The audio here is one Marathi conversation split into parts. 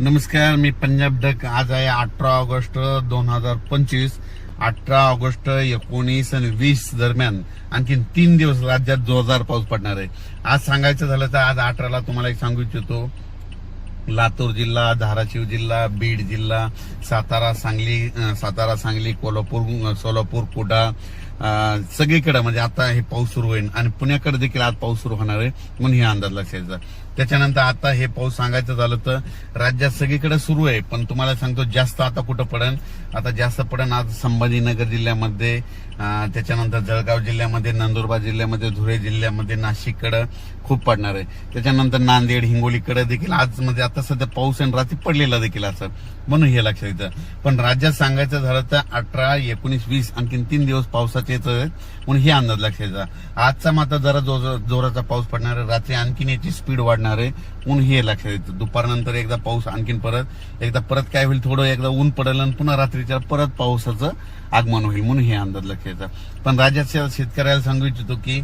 नमस्कार मी पंजाब डक. आज आहे अठरा ऑगस्ट दोन हजार पंचवीस. अठरा ऑगस्ट एकोणीस आणि वीस दरम्यान आणखीन तीन दिवस राज्यात जोरदार पाऊस पडणार आहे. आज सांगायचं झालं तर आज अठराला तुम्हाला एक सांगू इच्छितो. लातूर जिल्हा धाराशिव जिल्हा बीड जिल्हा सातारा सांगली सातारा सांगली कोल्हापूर सोलापूर कुडा सगळीकडे म्हणजे आता हे पाऊस सुरू होईल आणि पुण्याकडे देखील आज पाऊस सुरू होणार आहे म्हणून हे अंदाज लक्षात घ्यायचा त्याच्यानंतर आता हे पाऊस सांगायचं झालं तर राज्यात सगळीकडे सुरू आहे पण तुम्हाला सांगतो जास्त आता कुठं पडेल आता जास्त पडेल आज संभाजीनगर जिल्ह्यामध्ये त्याच्यानंतर जळगाव जिल्ह्यामध्ये नंदुरबार जिल्ह्यामध्ये धुळे जिल्ह्यामध्ये नाशिककडं खूप पडणार आहे. त्याच्यानंतर नांदेड हिंगोलीकडे देखील आज म्हणजे आता सध्या पाऊस आणि रात्री पडलेला देखील असं म्हणून हे लक्षात येतं. पण राज्यात सांगायचं झालं तर अठरा एकोणीस वीस आणखीन तीन दिवस पावसाचे येत म्हणून हे अंदाज लक्षात येतं. आजचा मात्र जरा जोराचा पाऊस पडणार आहे. रात्री आणखीन याची स्पीड वाढणार आहे म्हणून हे लक्षात येतं. दुपारनंतर एकदा पाऊस आणखीन परत एकदा परत काय होईल थोडं एकदा ऊन पडेल आणि पुन्हा रात्रीच्या परत पावसाचं आगमन होईल म्हणून हे अंदाज लक्षात येतं. पण राज्याच्या शेतकऱ्याला सांगू इच्छितो की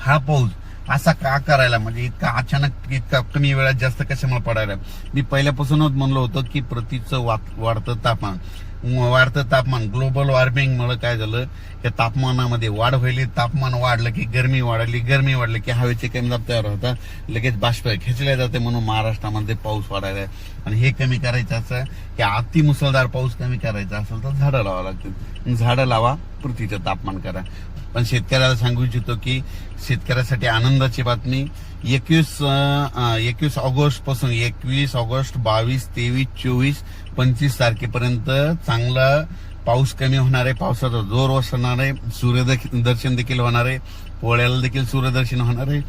हा पाऊस असा का करायला? म्हणजे इतका अचानक इतका कमी वेळात जास्त कशामुळे पडायला? मी पहिल्यापासूनच म्हणलो होतं की प्रतीचं वाढतं तापमान. वाढतं तापमान ग्लोबल वॉर्मिंगमुळे काय झालं? या तापमानामध्ये वाढ व्हायली. तापमान वाढलं की गरमी वाढली. गरमी वाढली की हवेचे कमी दाब तयार होतात लगेच बाष्प खेचले जाते म्हणून महाराष्ट्रामध्ये पाऊस वाढायला आहे. आणि हे कमी करायचं असं की अति मुसळधार पाऊस कमी करायचा असेल तर झाडं लावा लागतील. झाडं लावा पृथ्वीचं तापमान करा. पण शेतकऱ्याला सांगू इच्छितो की शेतकऱ्यासाठी आनंदाची बातमी एकवीस एकवीस ऑगस्टपासून एकवीस ऑगस्ट बावीस तेवीस चोवीस पंचवीस तारखेपर्यंत चांगला पाऊस कमी होणार आहे पावसाचा जोर ओसरणार आहे सूर्यदर्शन देखील होणार आहे पोळ्याला देखील सूर्यदर्शन होणार आहे.